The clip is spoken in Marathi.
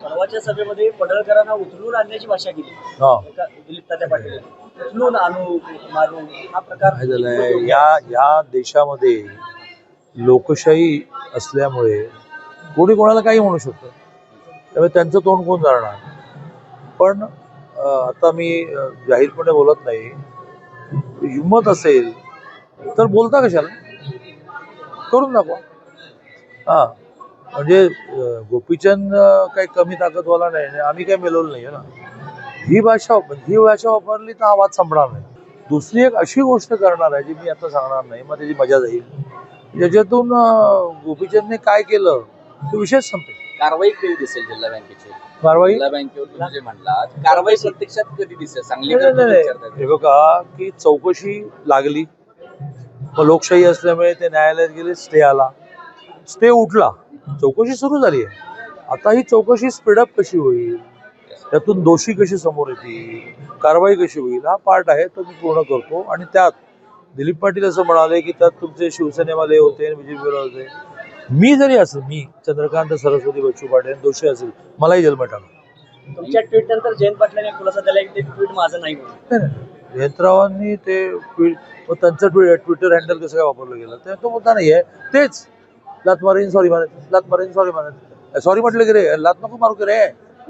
परवाच्या सभेमध्ये पडळकरांना उचलून आणण्याची भाषा केली. एका दिलीप तात्या पाटील. उचलून आणू मारू हा प्रकार काय झालंय. या या देशामध्ये लोकशाही असल्यामुळे कोणी कोणाला काही म्हणू शकतं? त्यामुळे त्यांचं तोंड कोण जाणार पण अं, आता मी अं, जाहीरपणे बोलत नाही. हिंमत असेल तर बोलता कशाला? करून दाखवा. हा. म्हणजे गोपीचंद काही कमी ताकदवाला नाही आम्ही काही मिळवलं नाही ना? ही भाषा ही भाषा वापरली तर वाद संपणार नाही. दुसरी एक अशी गोष्ट करणार आहे जी मी आता सांगणार नाही मग त्याची मजा जाईल. ज्याच्यातून गोपीचंदने काय केलं तो विषयच संपेल. कारवाई कधी दिसेल जिल्हा बँकेची? कारवाई? जिल्हा बँकेवर म्हणला कारवाई प्रत्यक्षात कधी दिसेल? सांगली. हे बघा की चौकशी लागली. मग लोकशाही असल्यामुळे ते न्यायालयात गेले स्टे आला. स्टे उठला. चौकशी सुरू झाली आहे. आता ही चौकशी स्पीडअप कशी होईल? त्यातून दोषी कशी समोर येतील? कारवाई कशी होईल? हा पार्ट आहे तो मी पूर्ण करतो. आणि त्यात दिलीप पाटील असं म्हणाले की त्यात तुमचे शिवसेनेवाले होते आणि बीजेपी होते. मी जरी असेल मी चंद्रकांत सरस्वती बच्चू पाटील दोषी असेल मलाही जन्मत आला तुमच्या ट्विट नंतर जयंत पाटलांनी खुलासा दिला की ते ट्विट माझं नाही. जयंतरावांनी ते ट्विट त्यांचं ट्वि ट्विटर हँडल कसं काय वापरलं गेलं? ते तो मुद्दा नाही आहे तेच. लात मारीन सॉरी म्हणायचं लात मारीन सॉरी म्हणायचं सॉरी म्हटलं की रे लात नको मारू की रे.